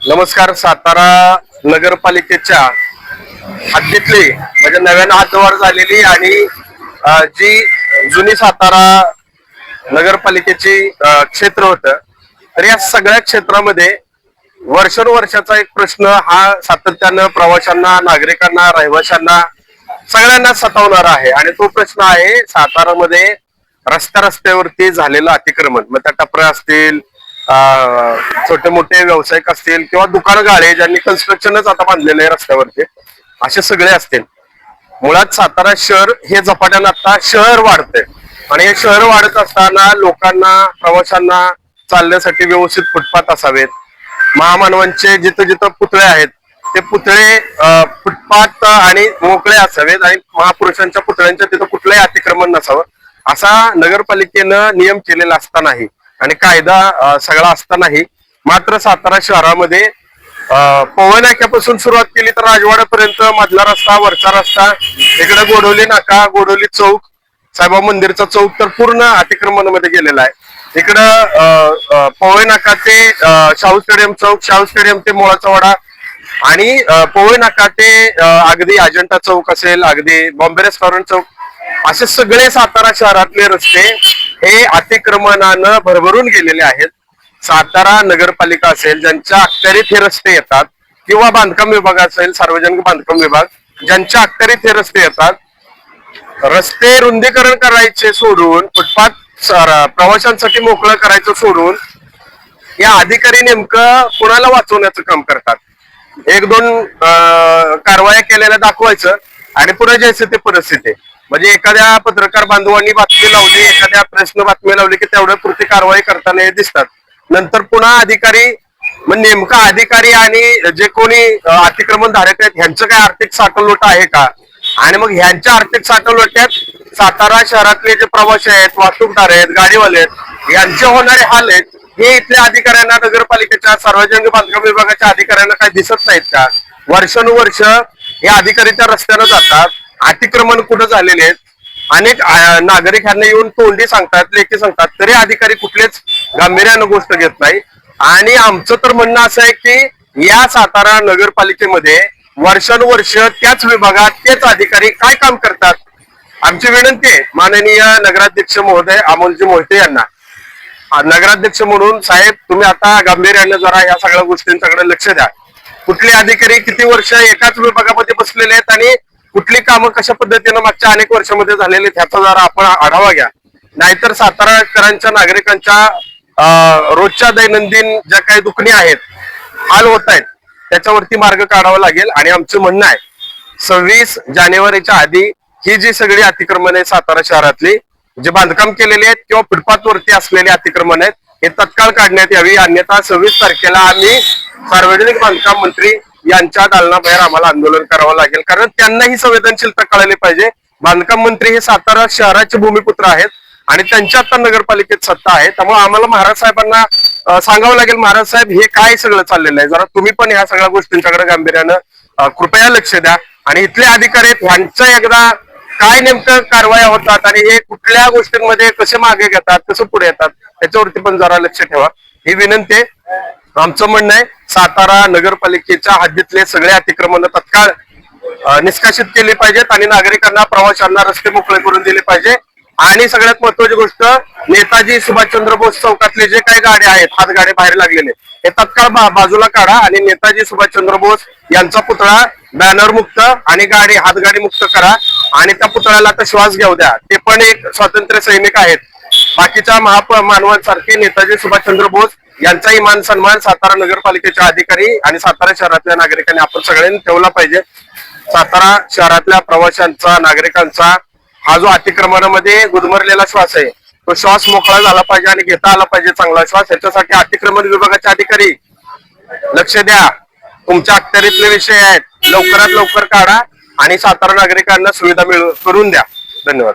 नमस्कार सातारा नगरपालिकेच्या हद्दीतली म्हणजे नव्यानं हद्दवाढ झालेली आणि जी जुनी सातारा नगरपालिकेची क्षेत्र होतं तर या सगळ्या क्षेत्रामध्ये वर्षानुवर्षाचा एक प्रश्न हा सातत्यानं प्रवाशांना नागरिकांना रहिवाशांना सगळ्यांना सतावणारा आहे. आणि तो प्रश्न आहे सातारामध्ये रस्त्या रस्त्यावरती झालेलं अतिक्रमण. मग त्या टपऱ्या असतील छोटे मोठे व्यावसायिक असतील किंवा दुकान गाळे ज्यांनी कन्स्ट्रक्शनच आता बांधलेलं आहे रस्त्यावरती असे सगळे असतील. मुळात सातारा शहर हे झपाट्यानं आता शहर वाढतंय. आणि हे शहर वाढत असताना लोकांना प्रवाशांना चालण्यासाठी व्यवस्थित फुटपाथ असावेत. महामानवांचे जिथं जिथं पुतळे आहेत ते पुतळे फुटपाथ आणि मोकळे असावेत आणि महापुरुषांच्या पुतळ्यांच्या तिथं कुठलंही अतिक्रमण नसावं असा नगरपालिकेनं नियम केलेला असतानाही आणि कायदा सगळा असतानाही मात्र सातारा शहरामध्ये अं, पवन नाक्यापासून सुरुवात केली तर राजवाड्यापर्यंत मधला रस्ता वरचा रस्ता इकडे गोडवली नाका गोडवली चौक साहेबा मंदिरचा चौक तर पूर्ण अतिक्रमणामध्ये गेलेला आहे. इकडं अं, पवई नाका ते शाहू स्टेडियम चौक शाहू स्टेडियम ते मोळाचा वाडा आणि अं, पवई नाका ते अगदी अजंठा चौक असेल अगदी बॉम्बे रेस्टॉरंट चौक असे सगळे सातारा शहरातले रस्ते हे अतिक्रमणानं भरभरून गेलेले आहेत. सातारा नगरपालिका असेल ज्यांच्या अखत्यारीत हे रस्ते येतात किंवा बांधकाम विभाग असेल सार्वजनिक बांधकाम विभाग ज्यांच्या अखत्यारीत हे रस्ते येतात रस्ते रुंदीकरण करायचे सोडून फुटपाथ प्रवाशांसाठी मोकळं करायचं सोडून या अधिकारी नेमकं कुणाला वाचवण्याचं काम करतात? एक दोन कारवाया केलेल्या दाखवायचं आणि पुढे जायचं ते परिस्थिती म्हणजे एखाद्या पत्रकार बांधवांनी बातमी लावली एखाद्या प्रश्न बातमी लावली की तेवढ्या पुरती कारवाई करताना दिसतात. नंतर पुन्हा अधिकारी मग नेमका अधिकारी आणि जे कोणी अतिक्रमण धारक आहेत ह्यांचं काय आर्थिक साठवलोट आहे का? आणि मग ह्यांच्या आर्थिक साठवलोट्यात सातारा शहरातले जे प्रवासी आहेत वाहतूकदार आहेत गाडीवाले आहेत यांचे होणारे हाल आहेत हे इथल्या अधिकाऱ्यांना नगरपालिकेच्या सार्वजनिक बांधकाम विभागाच्या अधिकाऱ्यांना काही दिसत नाहीत का? वर्षानुवर्ष हे अधिकारी त्या रस्त्यानं जातात अतिक्रमण कुठं झालेले आहेत? अनेक नागरिक ह्यांना येऊन तोंडी सांगतात लेखी सांगतात तरी अधिकारी कुठलेच गांभीर्यानं गोष्ट घेत नाही. आणि आमचं तर म्हणणं असं आहे की या सातारा नगरपालिकेमध्ये वर्षानुवर्ष त्याच विभागात तेच अधिकारी काय काम करतात? आमची विनंती आहे माननीय नगराध्यक्ष महोदय अमोलजी मोहिते यांना. नगराध्यक्ष म्हणून साहेब तुम्ही आता गांभीर्यानं जरा या सगळ्या गोष्टींच्याकडे लक्ष द्या. कुठले अधिकारी किती वर्ष एकाच विभागामध्ये बसलेले आहेत आणि कुठली कामं कशा पद्धतीनं मागच्या अनेक वर्षामध्ये झालेले आहेत जरा आपण आढावा घ्या. नाहीतर साताराकरांच्या नागरिकांच्या अं, रोजच्या दैनंदिन ज्या काही दुखणी आहेत हाल होत आहेत त्याच्यावरती मार्ग काढावा लागेल आणि आमचं म्हणणं आहे सव्वीस जानेवारीच्या आधी ही जी सगळी अतिक्रमण आहे सातारा शहरातली जे बांधकाम केलेले आहेत किंवा फुटपाथ वरती असलेले अतिक्रमण आहेत हे तत्काळ काढण्यात यावी. अन्यथा सव्वीस तारखेला आम्ही सार्वजनिक बांधकाम मंत्री यांच्या दालनाबाहेर आम्हाला आंदोलन करावं लागेल. कारण त्यांनाही संवेदनशीलता कळली पाहिजे. बांधकाम मंत्री हे सातारा शहराचे भूमिपुत्र आहेत आणि त्यांच्या आता नगरपालिकेत सत्ता आहे. त्यामुळे आम्हाला महाराज साहेबांना सांगावं लागेल महाराज साहेब हे काय सगळं चाललेलं आहे? जरा तुम्ही पण ह्या सगळ्या गोष्टींच्याकडे गांभीर्यानं कृपया लक्ष द्या. आणि इथले अधिकारी आहेत ह्यांचं एकदा काय नेमकं कारवाया होतात आणि हे कुठल्या गोष्टींमध्ये कसे मागे घेतात कसं पुढे येतात त्याच्यावरती पण जरा लक्ष ठेवा. ही विनंती आहे. आमचं म्हणणं आहे सातारा नगरपालिकेच्या हद्दीतले सगळे अतिक्रमण तत्काळ निष्कासित केली पाहिजेत आणि नागरिकांना प्रवाशांना रस्ते मोकळे करून दिले पाहिजे. आणि सगळ्यात महत्वाची गोष्ट नेताजी सुभाषचंद्र बोस चौकातले जे काही गाड्या आहेत हातगाडे बाहेर लागलेले हे तत्काळ बा- बाजूला काढा आणि नेताजी सुभाषचंद्र बोस यांचा पुतळा बॅनर मुक्त आणि गाडी हातगाडी मुक्त करा आणि त्या पुतळ्याला आता श्वास घेऊ द्या. ते पण एक स्वातंत्र्य सैनिक आहेत. बाकीच्या महाप मानवांसारखे नेताजी सुभाषचंद्र बोस यांचाही मान सन्मान सातारा नगरपालिकेच्या अधिकारी आणि सातारा शहरातल्या नागरिकांनी आपण सगळ्यांनी ठेवला पाहिजे. सातारा शहरातल्या प्रवाशांचा नागरिकांचा हा जो अतिक्रमणामध्ये गुदमरलेला श्वास आहे तो श्वास मोकळा झाला पाहिजे आणि घेता आला पाहिजे चांगला श्वास. याच्यासाठी अतिक्रमण विभागाचे अधिकारी लक्ष द्या. तुमच्या अखत्यारीतले विषय आहेत. लवकरात लवकर काढा आणि सातारा नागरिकांना सुविधा मिळू करून द्या. धन्यवाद.